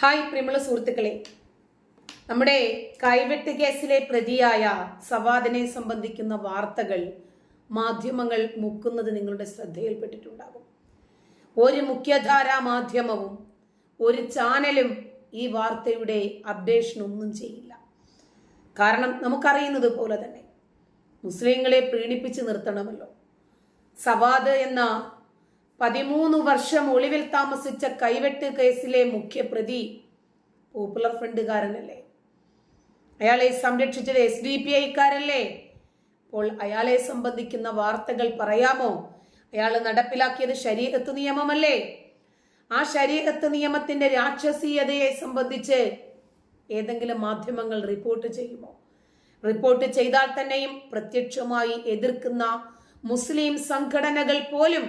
Hi പ്രിയമുള്ള സുഹൃത്തുക്കളെ. നമ്മുടെ കൈവെട്ട് കേസിലെ പ്രതിയായ സവാദിനെ സംബന്ധിക്കുന്ന വാർത്തകൾ മാധ്യമങ്ങൾ മുക്കുന്നത് നിങ്ങളുടെ ശ്രദ്ധയിൽപ്പെട്ടിട്ടുണ്ടാകും. ഒരു മുഖ്യധാരാ മാധ്യമവും ഒരു ചാനലും ഈ വാർത്തയുടെ അപ്ഡേഷൻ ഒന്നും ചെയ്യില്ല. കാരണം നമുക്കറിയുന്നത് പോലെ തന്നെ മുസ്ലിങ്ങളെ പ്രീണിപ്പിച്ച് നിർത്തണമല്ലോ. സവാദ് എന്ന പതിമൂന്ന് വർഷം ഒളിവിൽ താമസിച്ച കൈവെട്ട് കേസിലെ മുഖ്യപ്രതി പോപ്പുലർ ഫ്രണ്ടുകാരനല്ലേ? അയാളെ സംരക്ഷിച്ചത് എസ് ഡി പി ഐക്കാരല്ലേ അപ്പോൾ അയാളെ സംബന്ധിക്കുന്ന വാർത്തകൾ പറയാമോ? അയാൾ നടപ്പിലാക്കിയത് ശരീരത്ത് നിയമമല്ലേ? ആ ശരീരത്ത് നിയമത്തിന്റെ രാക്ഷസീയതയെ സംബന്ധിച്ച് ഏതെങ്കിലും മാധ്യമങ്ങൾ റിപ്പോർട്ട് ചെയ്യുമോ? റിപ്പോർട്ട് ചെയ്താൽ തന്നെയും പ്രത്യക്ഷമായി എതിർക്കുന്ന മുസ്ലിം സംഘടനകൾ പോലും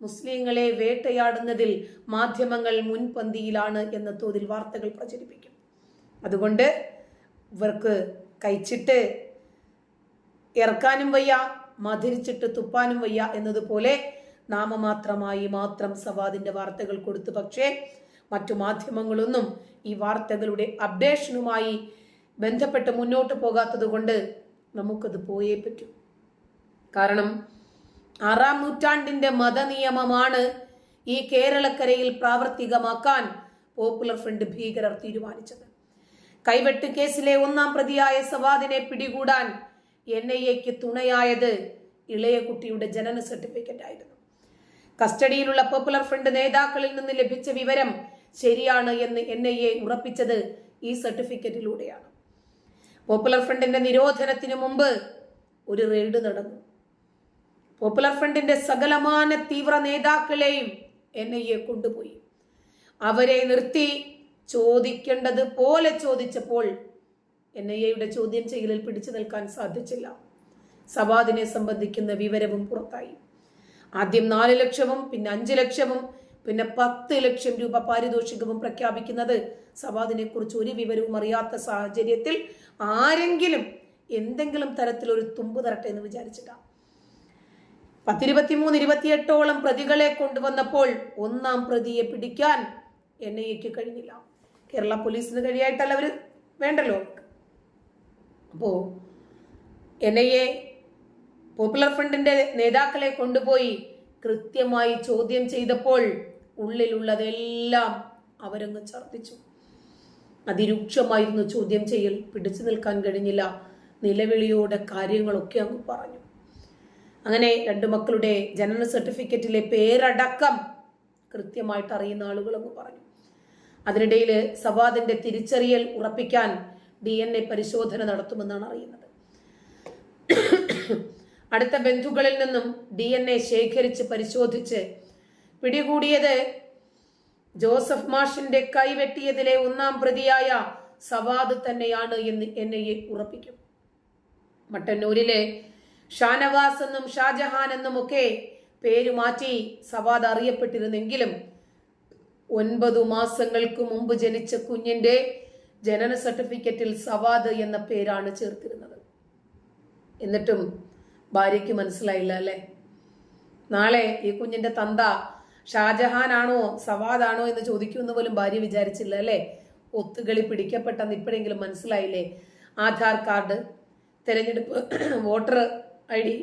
മുസ്ലിങ്ങളെ വേട്ടയാടുന്നതിൽ മാധ്യമങ്ങൾ മുൻപന്തിയിലാണ് എന്ന തോതിൽ വാർത്തകൾ പ്രചരിപ്പിക്കും. അതുകൊണ്ട് ഇവർക്ക് കഴിച്ചിട്ട് ഇറക്കാനും വയ്യ മധുരിച്ചിട്ട് തുപ്പാനും വയ്യ എന്നതുപോലെ നാമമാത്രമായി മാത്രം സവാദിന്റെ വാർത്തകൾ കൊടുത്തു പക്ഷേ മറ്റു മാധ്യമങ്ങളൊന്നും ഈ വാർത്തകളുടെ അപ്ഡേഷനുമായി ബന്ധപ്പെട്ട് മുന്നോട്ട് പോകാത്തത് കൊണ്ട് നമുക്കത് പോയേ പറ്റൂ. കാരണം ആറാം നൂറ്റാണ്ടിന്റെ മതനിയമമാണ് ഈ കേരളക്കരയിൽ പ്രാവർത്തികമാക്കാൻ പോപ്പുലർ ഫ്രണ്ട് ഭീകരർ തീരുമാനിച്ചത്. കൈവെട്ട് കേസിലെ ഒന്നാം പ്രതിയായ സവാദിനെ പിടികൂടാൻ എൻ ഐ എക്ക് തുണയായത് ഇളയ കുട്ടിയുടെ ജനന സർട്ടിഫിക്കറ്റ് ആയിരുന്നു. കസ്റ്റഡിയിലുള്ള പോപ്പുലർ ഫ്രണ്ട് നേതാക്കളിൽ നിന്ന് ലഭിച്ച വിവരം ശരിയാണ് എന്ന് എൻ ഐ എ ഉറപ്പിച്ചത് ഈ സർട്ടിഫിക്കറ്റിലൂടെയാണ് പോപ്പുലർ ഫ്രണ്ടിന്റെ നിരോധനത്തിനു മുമ്പ് ഒരു റെയ്ഡ് നടന്നു. പോപ്പുലർ ഫ്രണ്ടിന്റെ സകലമാന തീവ്ര നേതാക്കളെയും എൻ ഐ എ കൊണ്ടുപോയി. അവരെ നിർത്തി ചോദിക്കേണ്ടത് പോലെ ചോദിച്ചപ്പോൾ എൻ ഐ എയുടെ ചോദ്യം ചെയ്യലിൽ പിടിച്ചു നിൽക്കാൻ സാധിച്ചില്ല. സവാദിനെ സംബന്ധിക്കുന്ന വിവരവും പുറത്തായി. ആദ്യം നാല് ലക്ഷവും പിന്നെ അഞ്ച് ലക്ഷവും പിന്നെ പത്ത് ലക്ഷം രൂപ പാരിതോഷികവും പ്രഖ്യാപിക്കുന്നത് സവാദിനെ കുറിച്ച് ഒരു വിവരവും അറിയാത്ത സാഹചര്യത്തിൽ ആരെങ്കിലും എന്തെങ്കിലും തരത്തിലൊരു തുമ്പ് തരട്ടെ എന്ന് വിചാരിച്ചിട്ടാണ്. പത്തിരുപത്തിമൂന്ന് ഇരുപത്തിയെട്ടോളം പ്രതികളെ കൊണ്ടുവന്നപ്പോൾ ഒന്നാം പ്രതിയെ പിടിക്കാൻ എൻ ഐ എക്ക് കഴിഞ്ഞില്ല. കേരള പോലീസിന് കഴിയായിട്ടല്ല അവർ വേണ്ടല്ലോ. അപ്പോൾ എൻ ഐ എ പോപ്പുലർ ഫ്രണ്ടിന്റെ നേതാക്കളെ കൊണ്ടുപോയി കൃത്യമായി ചോദ്യം ചെയ്തപ്പോൾ ഉള്ളിലുള്ളതെല്ലാം അവരങ്ങ് ഛർദ്ദിച്ചു. അതിരൂക്ഷമായിരുന്നു ചോദ്യം ചെയ്യൽ. പിടിച്ചു നിൽക്കാൻ കഴിഞ്ഞില്ല. നിലവിളിയോടെ കാര്യങ്ങളൊക്കെ അങ്ങ് പറഞ്ഞു. അങ്ങനെ രണ്ടു മക്കളുടെ ജനന സർട്ടിഫിക്കറ്റിലെ പേരടക്കം കൃത്യമായിട്ട് അറിയുന്ന ആളുകളൊക്കെ പറഞ്ഞു. അതിനിടയിൽ സവാദിന്റെ തിരിച്ചറിയൽ ഉറപ്പിക്കാൻ ഡി എൻ എ പരിശോധന നടത്തുമെന്നാണ് അറിയുന്നത്. അടുത്ത ബന്ധുക്കളിൽ നിന്നും ഡി എൻ എ ശേഖരിച്ച് പരിശോധിച്ച് പിടികൂടിയത് ജോസഫ് മാഷിന്റെ കൈവെട്ടിയതിലെ ഒന്നാം പ്രതിയായ സവാദ് തന്നെയാണ് എന്ന് എൻ ഐ എ ഉറപ്പിക്കും. മട്ടന്നൂരിലെ ഷാനവാസ് എന്നും ഷാജഹാൻ എന്നും ഒക്കെ പേരുമാറ്റി സവാദ് അറിയപ്പെട്ടിരുന്നെങ്കിലും ഒൻപതു മാസങ്ങൾക്ക് മുമ്പ് ജനിച്ച കുഞ്ഞിന്റെ ജനന സർട്ടിഫിക്കറ്റിൽ സവാദ് എന്ന പേരാണ് ചേർത്തിരുന്നത്. എന്നിട്ടും ഭാര്യയ്ക്ക് മനസ്സിലായില്ല അല്ലേ? നാളെ ഈ കുഞ്ഞിന്റെ തന്ത ഷാജഹാനാണോ സവാദാണോ എന്ന് ചോദിക്കുമെന്ന് പോലും ഭാര്യ വിചാരിച്ചില്ല അല്ലേ? ഒത്തുകളി പിടിക്കപ്പെട്ടെന്ന് ഇപ്പോഴെങ്കിലും മനസ്സിലായില്ലേ? ആധാർ കാർഡ് തെരഞ്ഞെടുപ്പ് വോട്ടർ ഐ ഡി.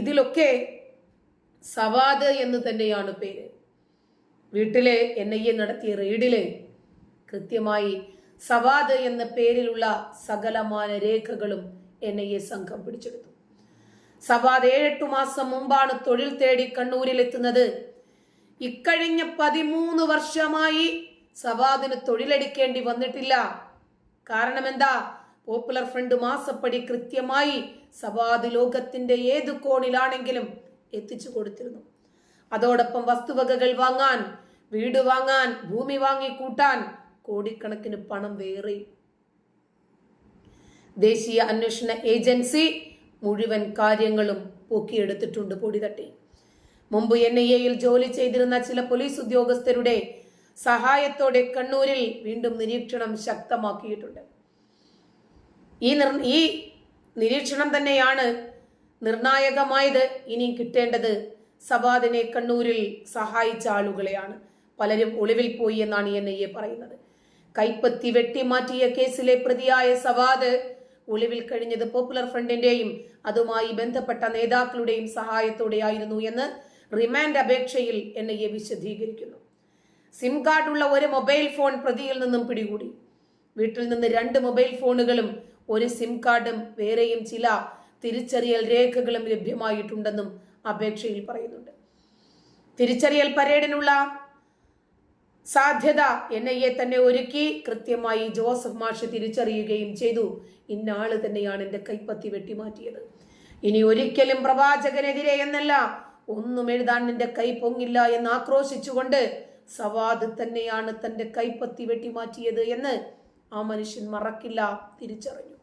ഇതിലൊക്കെ സവാദ് എന്ന് തന്നെയാണ് പേര്. വീട്ടിലെ എൻ ഐ എ നടത്തിയ റെയ്ഡിൽ കൃത്യമായി സവാദ് എന്ന പേരിലുള്ള സകലമായ രേഖകളും എൻ ഐ എ സംഘം പിടിച്ചെടുത്തു. സവാദ് ഏഴെട്ടു മാസം മുമ്പാണ് തൊഴിൽ തേടി കണ്ണൂരിലെത്തുന്നത്. ഇക്കഴിഞ്ഞ പതിമൂന്ന് വർഷമായി സവാദിന് തൊഴിലെടുക്കേണ്ടി വന്നിട്ടില്ല. കാരണം എന്താ പോപ്പുലർ ഫ്രണ്ട് മാസപ്പടി കൃത്യമായി സവാദ് ലോകത്തിന്റെ ഏത് കോണിലാണെങ്കിലും എത്തിച്ചു കൊടുത്തിരുന്നു. അതോടൊപ്പം വസ്തുവകകൾ വാങ്ങാൻ വീട് വാങ്ങാൻ ഭൂമി വാങ്ങി കൂട്ടാൻ കോടിക്കണക്കിന് പണം വേറി. ദേശീയ അന്വേഷണ ഏജൻസി മുഴുവൻ കാര്യങ്ങളും പൊക്കിയെടുത്തിട്ടുണ്ട് പൊടി തട്ടി മുമ്പ് എൻ ഐ എയിൽ ജോലി ചെയ്തിരുന്ന ചില പോലീസ് ഉദ്യോഗസ്ഥരുടെ സഹായത്തോടെ കണ്ണൂരിൽ വീണ്ടും നിരീക്ഷണം ശക്തമാക്കിയിട്ടുണ്ട്. ഈ ഈ നിരീക്ഷണം തന്നെയാണ് നിർണായകമായത്. ഇനി കിട്ടേണ്ടത് സവാദിനെ കണ്ണൂരിൽ സഹായിച്ച ആളുകളെയാണ്. പലരും ഒളിവിൽ പോയി എന്നാണ് എൻ ഐ എ പറയുന്നത്. കൈപ്പത്തി വെട്ടിമാറ്റിയ കേസിലെ പ്രതിയായ സവാദ് ഒളിവിൽ കഴിഞ്ഞത് പോപ്പുലർ ഫ്രണ്ടിന്റെയും അതുമായി ബന്ധപ്പെട്ട നേതാക്കളുടെയും സഹായത്തോടെയായിരുന്നു എന്ന് റിമാൻഡ് അപേക്ഷയിൽ എൻ ഐ എ വിശദീകരിക്കുന്നു. സിം കാർഡുള്ള ഒരു മൊബൈൽ ഫോൺ പ്രതിയിൽ നിന്നും പിടികൂടി. വീട്ടിൽ നിന്ന് രണ്ട് മൊബൈൽ ഫോണുകളും ഒരു സിം കാർഡും വേറെയും ചില തിരിച്ചറിയൽ രേഖകളും ലഭ്യമായിട്ടുണ്ടെന്നും അപേക്ഷയിൽ പറയുന്നുണ്ട്. തിരിച്ചറിയൽ പരേഡിനുള്ള സാധ്യത എൻ ഐ എ തന്നെ ഒരുക്കി കൃത്യമായി ജോസഫ് മാഷ് തിരിച്ചറിയുകയും ചെയ്തു. ഇന്നാൾ തന്നെയാണ് എന്റെ കൈപ്പത്തി വെട്ടിമാറ്റിയത്. ഇനി ഒരിക്കലും പ്രവാചകനെതിരെ എന്നല്ല ഒന്നും എഴുതാൻ നിന്റെ കൈ പൊങ്ങില്ല എന്ന് ആക്രോശിച്ചുകൊണ്ട് സവാദ് തന്നെയാണ് തന്റെ കൈപ്പത്തി വെട്ടിമാറ്റിയത് എന്ന് ആ മനുഷ്യൻ മറക്കില്ല തിരിച്ചറിഞ്ഞു.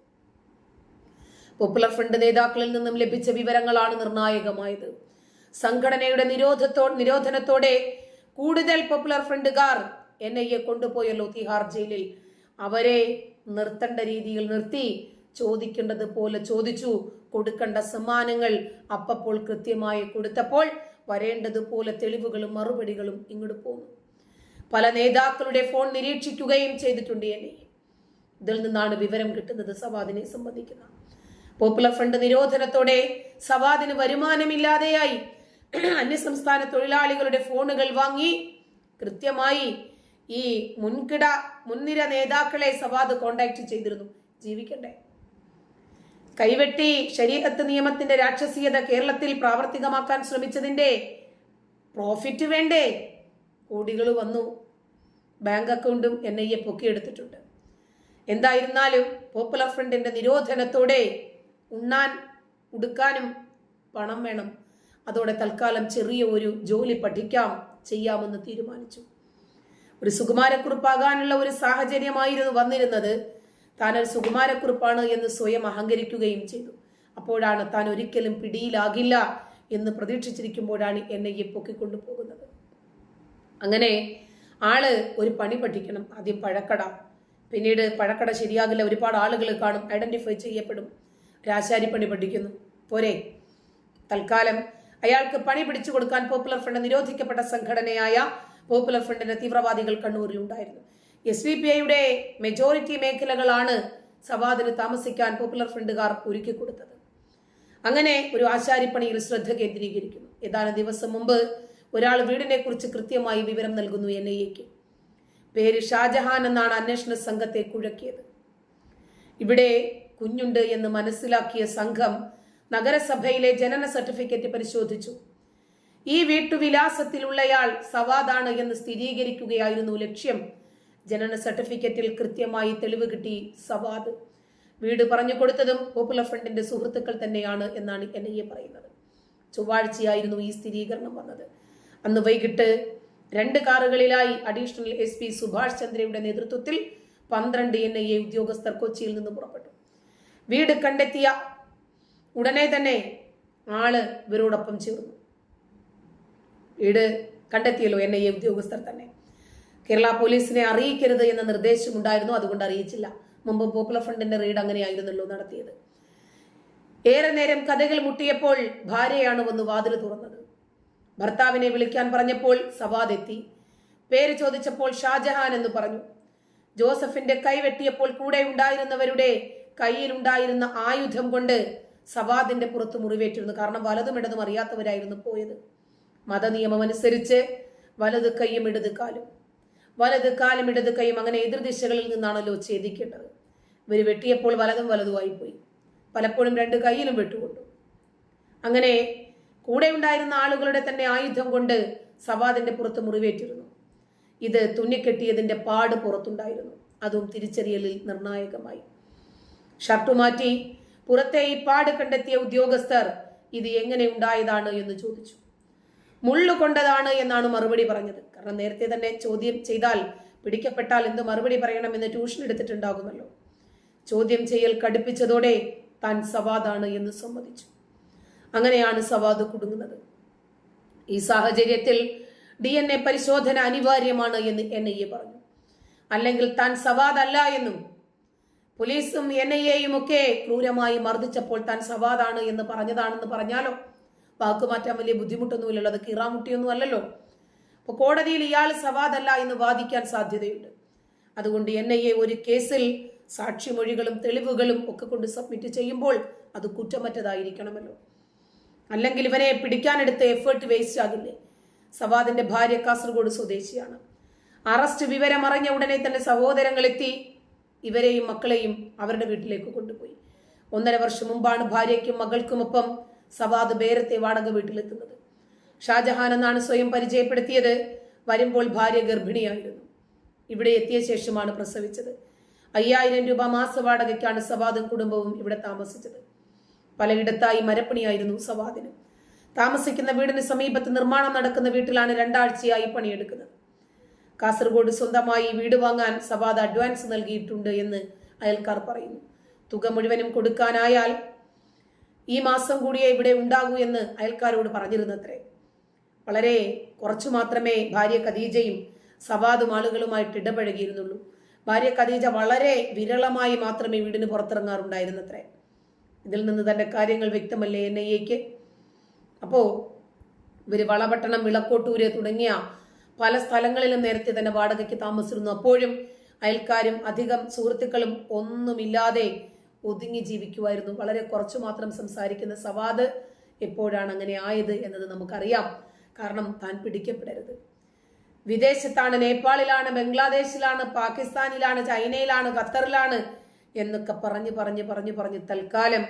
പോപ്പുലർ ഫ്രണ്ട് നേതാക്കളിൽ നിന്നും ലഭിച്ച വിവരങ്ങളാണ് നിർണായകമായത്. സംഘടനയുടെ നിരോധത്തോ നിരോധനത്തോടെ കൂടുതൽ പോപ്പുലർ ഫ്രണ്ടുകാർ എൻ ഐ എ കൊണ്ടുപോയല്ലോ തിഹാർ ജയിലിൽ. അവരെ നിർത്തേണ്ട രീതിയിൽ നിർത്തി ചോദിക്കേണ്ടത് പോലെ ചോദിച്ചു കൊടുക്കേണ്ട സമ്മാനങ്ങൾ അപ്പപ്പോൾ കൃത്യമായി കൊടുത്തപ്പോൾ വരേണ്ടതുപോലെ തെളിവുകളും മറുപടികളും ഇങ്ങോട്ട് പോന്നു. പല നേതാക്കളുടെ ഫോൺ നിരീക്ഷിക്കുകയും ചെയ്തിട്ടുണ്ട് എന്നെ ഇതിൽ നിന്നാണ് വിവരം കിട്ടുന്നത് സവാദിനെ സംബന്ധിക്കുന്ന പോപ്പുലർ ഫ്രണ്ട് നിരോധനത്തോടെ സവാദിന് വരുമാനമില്ലാതെയായി. അന്യസംസ്ഥാന തൊഴിലാളികളുടെ ഫോണുകൾ വാങ്ങി. കൃത്യമായി ഈ മുൻകിട മുൻനിര നേതാക്കളെ സവാദ് കോണ്ടാക്ട് ചെയ്തിരുന്നു. ജീവിക്കണ്ടേ കൈവെട്ടി ശരീരത്ത് നിയമത്തിന്റെ രാക്ഷസീയത കേരളത്തിൽ പ്രാവർത്തികമാക്കാൻ ശ്രമിച്ചതിന്റെ പ്രോഫിറ്റ് വേണ്ടേ? കോടികൾ വന്നു. ബാങ്ക് അക്കൗണ്ടും എൻ ഐ എ പൊക്കിയെടുത്തിട്ടുണ്ട്. എന്തായിരുന്നാലും പോപ്പുലർ ഫ്രണ്ടിന്റെ നിരോധനത്തോടെ ഉണ്ണാൻ ഉടുക്കാനും പണം വേണം. അതോടെ തൽക്കാലം ചെറിയ ഒരു ജോലി പഠിക്കാം ചെയ്യാമെന്ന് തീരുമാനിച്ചു. ഒരു സുകുമാരക്കുറിപ്പാകാനുള്ള ഒരു സാഹചര്യമായിരുന്നു വന്നിരുന്നത്. താൻ ഒരു സുകുമാരക്കുറിപ്പാണ് എന്ന് സ്വയം അഹങ്കരിക്കുകയും ചെയ്തു. അപ്പോഴാണ് താൻ ഒരിക്കലും പിടിയിലാകില്ല എന്ന് പ്രതീക്ഷിച്ചിരിക്കുമ്പോഴാണ് എന്നെ ഈ പൊക്കിക്കൊണ്ടു പോകുന്നത് അങ്ങനെ ആൾ ഒരു പണി പഠിക്കണം ആദ്യം പഴക്കട. പിന്നീട് പഴക്കട ശരിയാകില്ല ഒരുപാട് ആളുകൾ കാണും ഐഡന്റിഫൈ ചെയ്യപ്പെടും. രാശാരിപ്പണി പഠിക്കുന്നു. പോരെ. തൽക്കാലം അയാൾക്ക് പണി പിടിച്ചു കൊടുക്കാൻ പോപ്പുലർ ഫ്രണ്ട് നിരോധിക്കപ്പെട്ട സംഘടനയായ പോപ്പുലർ ഫ്രണ്ടിന്റെ തീവ്രവാദികൾ കണ്ണൂരിൽ ഉണ്ടായിരുന്നു. എസ് വി പി ഐയുടെ മെജോറിറ്റി മേഖലകളാണ് സവാദിന് താമസിക്കാൻ പോപ്പുലർ ഫ്രണ്ടുകാർ ഒരുക്കി കൊടുത്തത്. അങ്ങനെ ഒരു ആശാരിപ്പണിയിൽ ശ്രദ്ധ കേന്ദ്രീകരിക്കുന്നു. ഏതാനും ദിവസം മുമ്പ് ഒരാൾ വീടിനെ കുറിച്ച് കൃത്യമായി വിവരം നൽകുന്നു എൻ ഐ എക്ക് പേര് ഷാജഹാൻ എന്നാണ് അന്വേഷണ സംഘത്തെ കുഴക്കിയത്. ഇവിടെ കുഞ്ഞുണ്ട് എന്ന് മനസ്സിലാക്കിയ സംഘം നഗരസഭയിലെ ജനന സർട്ടിഫിക്കറ്റ് പരിശോധിച്ചു. ഈ വീട്ടുവിലാസത്തിലുള്ളയാൾ സവാദാണ് എന്ന് സ്ഥിരീകരിക്കുകയായിരുന്നു ലക്ഷ്യം. ജനന സർട്ടിഫിക്കറ്റിൽ കൃത്യമായി തെളിവ് കിട്ടി സവാദ്. വീട് പറഞ്ഞു കൊടുത്തതും പോപ്പുലർ ഫ്രണ്ടിന്റെ സുഹൃത്തുക്കൾ തന്നെയാണ് എന്നാണ് എൻ ഐ എ പറയുന്നത്. ചൊവ്വാഴ്ചയായിരുന്നു ഈ സ്ഥിരീകരണം വന്നത്. അന്ന് വൈകിട്ട് രണ്ട് കാറുകളിലായി അഡീഷണൽ എസ് പി സുഭാഷ് ചന്ദ്രയുടെ നേതൃത്വത്തിൽ പന്ത്രണ്ട് എൻ ഐ എ ഉദ്യോഗസ്ഥർ കൊച്ചിയിൽ നിന്ന് പുറപ്പെട്ടു. വീട് കണ്ടെത്തിയ ഉടനെ തന്നെ ആൾ ഇവരോടൊപ്പം ചേർന്നു. വീട് കണ്ടെത്തിയല്ലോ എൻ ഐ എ ഉദ്യോഗസ്ഥർ തന്നെ. കേരള പോലീസിനെ അറിയിക്കരുത് എന്ന നിർദ്ദേശമുണ്ടായിരുന്നു അതുകൊണ്ട് അറിയിച്ചില്ല. മുമ്പ് പോപ്പുലർ ഫ്രണ്ടിന്റെ റെയ്ഡ് അങ്ങനെയായിരുന്നല്ലോ നടത്തിയത്. ഏറെ നേരം കഥകൾ മുട്ടിയപ്പോൾ ഭാര്യയാണ് വന്ന് വാതിൽ തുറന്നത്. ഭർത്താവിനെ വിളിക്കാൻ പറഞ്ഞപ്പോൾ സവാദ് എത്തി. പേര് ചോദിച്ചപ്പോൾ ഷാജഹാൻ എന്ന് പറഞ്ഞു. ജോസഫിന്റെ കൈ വെട്ടിയപ്പോൾ കൂടെ ഉണ്ടായിരുന്നവരുടെ കയ്യിലുണ്ടായിരുന്ന ആയുധം കൊണ്ട് സവാദിന്റെ പുറത്ത് മുറിവേറ്റിരുന്നു. കാരണം വലതും ഇടതും അറിയാത്തവരായിരുന്നു പോയത്. മതനിയമം അനുസരിച്ച് വലത് കൈയും ഇടത് കാലും. വലത് കാലും ഇടത് കൈയും അങ്ങനെ എതിർദിശകളിൽ നിന്നാണല്ലോ ഛേദിക്കേണ്ടത്. ഇവർ വെട്ടിയപ്പോൾ വലതും വലതുമായി പോയി. പലപ്പോഴും രണ്ട് കൈയിലും വെട്ടുകൊണ്ടു. അങ്ങനെ കൂടെ ഉണ്ടായിരുന്ന ആളുകളുടെ തന്നെ ആയുധം കൊണ്ട് സവാദിന്റെ പുറത്ത് മുറിവേറ്റിരുന്നു. ഇത് തുന്നിക്കെട്ടിയതിന്റെ പാട് പുറത്തുണ്ടായിരുന്നു. അതും തിരിച്ചറിയലിൽ നിർണായകമായി. ഷർട്ടു മാറ്റി പുറത്തെ ഈ പാട് കണ്ടെത്തിയ ഉദ്യോഗസ്ഥർ ഇത് എങ്ങനെ ഉണ്ടായതാണ് എന്ന് ചോദിച്ചു. മുള്ളു കൊണ്ടതാണ് എന്നാണ് മറുപടി പറഞ്ഞത്. കാരണം നേരത്തെ തന്നെ ചോദ്യം ചെയ്താൽ പിടിക്കപ്പെട്ടാൽ എന്ത് മറുപടി പറയണമെന്ന് ട്യൂഷൻ എടുത്തിട്ടുണ്ടാകുമല്ലോ. ചോദ്യം ചെയ്യൽ കടുപ്പിച്ചതോടെ താൻ സവാദാണ് എന്ന് സമ്മതിച്ചു. അങ്ങനെയാണ് സവാദ് കുടുങ്ങുന്നത്. ഈ സാഹചര്യത്തിൽ ഡി എൻ എ പരിശോധന അനിവാര്യമാണ് എന്ന് എൻ ഐ എ പറഞ്ഞു. അല്ലെങ്കിൽ താൻ സവാദ് അല്ല എന്നും പോലീസും എൻ ഐ എയും ഒക്കെ ക്രൂരമായി മർദ്ദിച്ചപ്പോൾ താൻ സവാദാണ് എന്ന് പറഞ്ഞതാണെന്ന് പറഞ്ഞാലോ? വാക്ക് മാറ്റാൻ വലിയ ബുദ്ധിമുട്ടൊന്നുമില്ലല്ലോ. അത് കീറാമുട്ടിയൊന്നും അല്ലല്ലോ അപ്പോൾ കോടതിയിൽ ഇയാൾ സവാദല്ല എന്ന് വാദിക്കാൻ സാധ്യതയുണ്ട്. അതുകൊണ്ട് എൻ ഐ എ ഒരു കേസിൽ സാക്ഷിമൊഴികളും തെളിവുകളും ഒക്കെ കൊണ്ട് സബ്മിറ്റ് ചെയ്യുമ്പോൾ അത് കുറ്റമറ്റതായിരിക്കണമല്ലോ. അല്ലെങ്കിൽ ഇവരെ പിടിക്കാനെടുത്ത എഫേർട്ട് വേസ്റ്റ് ആകില്ലേ? സവാദിന്റെ ഭാര്യ കാസർഗോഡ് സ്വദേശിയാണ്. അറസ്റ്റ് വിവരം അറിഞ്ഞ ഉടനെ തന്നെ സഹോദരങ്ങൾ എത്തി ഇവരെയും മക്കളെയും അവരുടെ വീട്ടിലേക്ക് കൊണ്ടുപോയി. ഒന്നര വർഷം മുമ്പാണ് ഭാര്യയ്ക്കും മകൾക്കുമൊപ്പം സവാദ് ബേരത്തെ വാടക വീട്ടിലെത്തുന്നത്. ഷാജഹാൻ എന്നാണ് സ്വയം പരിചയപ്പെടുത്തിയത്. വരുമ്പോൾ ഭാര്യ ഗർഭിണിയായിരുന്നു. ഇവിടെ എത്തിയ ശേഷമാണ് പ്രസവിച്ചത്. അയ്യായിരം രൂപ മാസ വാടകയ്ക്കാണ് സവാദും കുടുംബവും ഇവിടെ താമസിച്ചത്. പലയിടത്തായി മരപ്പണിയായിരുന്നു സവാദിന്. താമസിക്കുന്ന വീടിന് സമീപത്ത് നിർമ്മാണം നടക്കുന്ന വീട്ടിലാണ് രണ്ടാഴ്ചയായി പണിയെടുക്കുന്നത്. കാസർഗോഡ് സ്വന്തമായി വീട് വാങ്ങാൻ സവാദ് അഡ്വാൻസ് നൽകിയിട്ടുണ്ട് എന്ന് അയൽക്കാർ പറയുന്നു. തുക മുഴുവനും കൊടുക്കാനായാൽ ഈ മാസം കൂടിയേ ഇവിടെ ഉണ്ടാകൂ എന്ന് അയൽക്കാരോട് പറഞ്ഞിരുന്നത്രേ. വളരെ കുറച്ചു മാത്രമേ ഭാര്യ ഖദീജയും സവാദും ആളുകളുമായിട്ട് ഇടപഴകിയിരുന്നുള്ളൂ. ഭാര്യ ഖദീജ വളരെ വിരളമായി മാത്രമേ വീടിന് പുറത്തിറങ്ങാറുണ്ടായിരുന്നത്രേ. ഇതിൽ നിന്ന് തന്റെ കാര്യങ്ങൾ വ്യക്തമല്ലേ എൻ ഐ എക്ക്? അപ്പോ ഇവർ വളപട്ടണം വിളക്കോട്ടൂര് തുടങ്ങിയ പല സ്ഥലങ്ങളിലും നേരത്തെ തന്നെ വാടകയ്ക്ക് താമസിച്ചിരുന്നു. അപ്പോഴും അയൽക്കാരും അധികം സുഹൃത്തുക്കളും ഒന്നുമില്ലാതെ ഒതുങ്ങി ജീവിക്കുമായിരുന്നു. വളരെ കുറച്ചു മാത്രം സംസാരിക്കുന്ന സവാദ് എപ്പോഴാണ് അങ്ങനെ ആയത് എന്നത് നമുക്കറിയാം. കാരണം താൻ പിടിക്കപ്പെടരുത്. വിദേശത്താണ് നേപ്പാളിലാണ് ബംഗ്ലാദേശിലാണ് പാകിസ്ഥാനിലാണ് ചൈനയിലാണ് ഖത്തറിലാണ് എന്നൊക്കെ പറഞ്ഞ് പറഞ്ഞ് പറഞ്ഞ് പറഞ്ഞ് തൽക്കാലം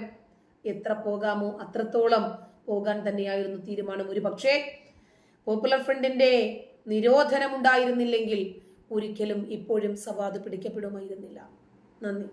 എത്ര പോകാമോ അത്രത്തോളം പോകാൻ തന്നെയായിരുന്നു തീരുമാനം. ഒരു പക്ഷേ പോപ്പുലർ ഫ്രണ്ടിന്റെ നിരോധനം ഉണ്ടായിരുന്നില്ലെങ്കിൽ ഒരിക്കലും ഇപ്പോഴും സവാദ് പിടിക്കപ്പെടുമായിരുന്നില്ല. നന്ദി.